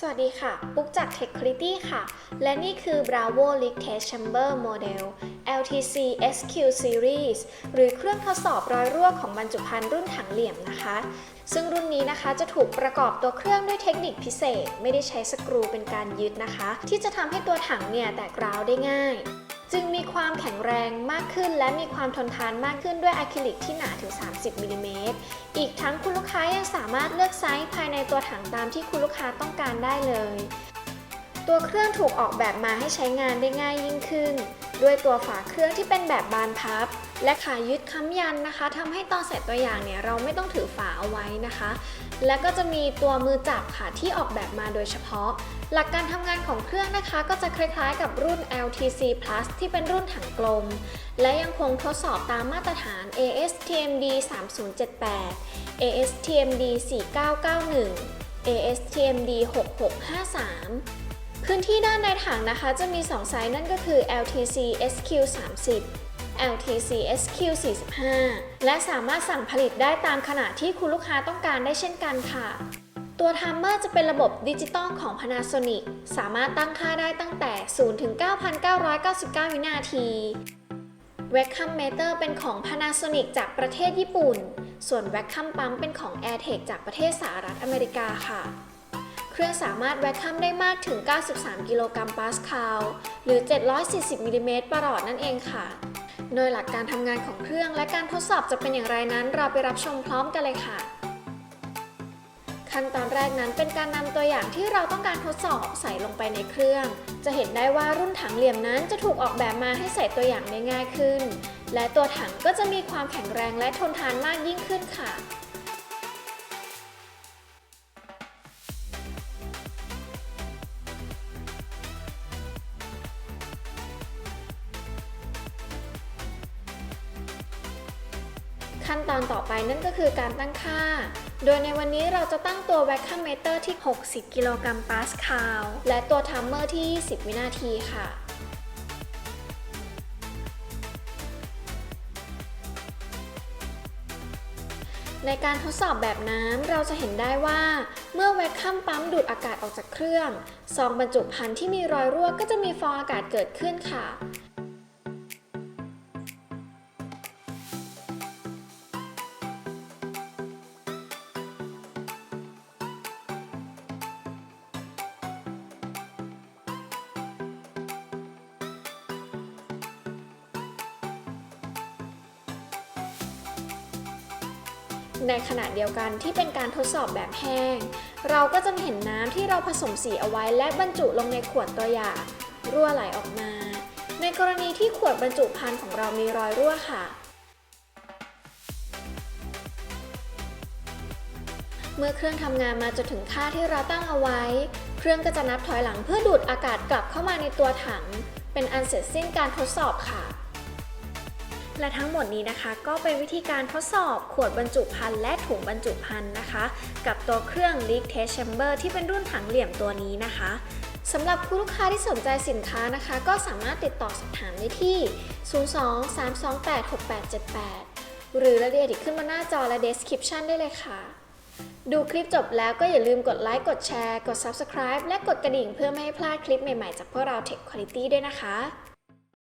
สวัสดีค่ะ ปุ๊กจาก Tech Quality ค่ะ และนี่คือ Bravo Leak Test Chamber Model LTC SQ Series หรือเครื่องทดสอบรอยรั่วของบรรจุภัณฑ์รุ่นถังเหลี่ยมนะคะ ซึ่งรุ่นนี้นะคะจะถูกประกอบตัวเครื่องด้วยเทคนิคพิเศษ ไม่ได้ใช้สกรูเป็นการยึดนะคะ ที่จะทำให้ตัวถังเนี่ยแตกร้าวได้ง่าย จึงมีความแข็งแรงมากขึ้น และมีความทนทานมากขึ้นด้วยอะคริลิกที่หนาถึง 30มิลลิเมตรอีกทั้งคุณลูกค้ายังสามารถเลือกไซส์ภายในตัวถังตามที่คุณลูกค้าต้องการได้เลย ตัวเครื่องถูกออกแบบมาให้ใช้งานได้ง่ายยิ่งขึ้น ด้วยตัวฝาเครื่องที่เป็นแบบบานพับ และขายึดค้ำยันนะคะทำให้ตอนใส่ตัวอย่างเนี่ยเราไม่ต้องถือฝาเอาไว้นะคะ แล้วก็จะมีตัวมือจับค่ะที่ออกแบบมาโดยเฉพาะ หลักการทำงานของเครื่องนะคะก็จะคล้ายๆ กับรุ่น LTC Plus ที่เป็นรุ่นถังกลม และยังคงทดสอบตามมาตรฐาน ASTMD 3078 ASTMD 4991 ASTMD 6653 พื้นที่ด้านในถังนะคะจะมี 2 ไซส์นั่นก็คือ LTC SQ 30 LTC SQ 45และสามารถสั่งผลิตได้ตามขนาดที่คุณลูกค้าต้องการได้เช่นกันค่ะ ตัวทัมเมอร์จะเป็นระบบดิจิตอลของ Panasonic สามารถตั้งค่าได้ตั้งแต่ 0 ถึง 9,999 วินาที Vacuum Meter เป็นของ Panasonic จากประเทศญี่ปุ่น ส่วน Vacuum Pump เป็นของ AirTech จากประเทศสหรัฐอเมริกาค่ะ เครื่องสามารถแวคคัมได้มากถึง 93 กิโลกรัมปาสคาล หรือ 740มิลลิเมตรประหลอดนั่นเองค่ะ โดยหลักการทำงานของเครื่องและการทดสอบจะเป็นอย่างไรนั้น เราไปรับชมพร้อมกันเลยค่ะ ขั้นตอนแรกนั้นเป็นการนำตัวอย่างที่เราต้องการทดสอบใส่ลงไปในเครื่อง จะเห็นได้ว่ารุ่นถังเหลี่ยมนั้นจะถูกออกแบบมาให้ใส่ตัวอย่างได้ง่ายขึ้น และตัวถังก็จะมีความแข็งแรงและทนทานมากยิ่งขึ้นค่ะ ขั้นตอนต่อไปนั่นก็คือการตั้งค่า โดยในวันนี้เราจะตั้งตัว Vacuum Meter ที่ 60 กิโลกรัมปาสคาล และตัว Timer ที่ 20 วินาทีค่ะในการทดสอบแบบน้ำเราจะเห็นได้ว่า เมื่อแวคคัมปั๊มดูดอากาศออกจากเครื่อง ซองบรรจุภัณฑ์ที่มีรอยรั่วก็จะมีฟองอากาศเกิดขึ้นค่ะ ในขณะเดียวกันที่เป็นการทดสอบแบบแห้ง เราก็จะเห็นน้ำที่เราผสมสีเอาไว้และบรรจุลงในขวดตัวอย่างรั่วไหลออกมา ในกรณีที่ขวดบรรจุภัณฑ์ของเรามีรอยรั่วค่ะ เมื่อเครื่องทำงานมาจนถึงค่าที่เราตั้งเอาไว้ เครื่องก็จะนับถอยหลังเพื่อดูดอากาศกลับเข้ามาในตัวถัง เป็นอันเสร็จสิ้นการทดสอบค่ะ และทั้งหมดนี้นะคะ ก็เป็นวิธีการทดสอบขวดบรรจุภัณฑ์และถุงบรรจุภัณฑ์นะคะ กับตัวเครื่อง Leak Test Chamber ที่เป็นรุ่นถังเหลี่ยมตัวนี้นะคะสำหรับคุณลูกค้าที่สนใจสินค้านะคะ ก็สามารถติดต่อสอบถามได้ที่ 02-328-6878 หรือรายละเอียดที่ขึ้นมาหน้าจอและ description ได้เลยค่ะ ดูคลิปจบแล้วก็อย่าลืมกดไลค์ กดแชร์ กด subscribe และกดกระดิ่งเพื่อไม่ให้พลาดคลิปใหม่ ๆ จากพวกเรา Tech Quality ด้วยนะคะ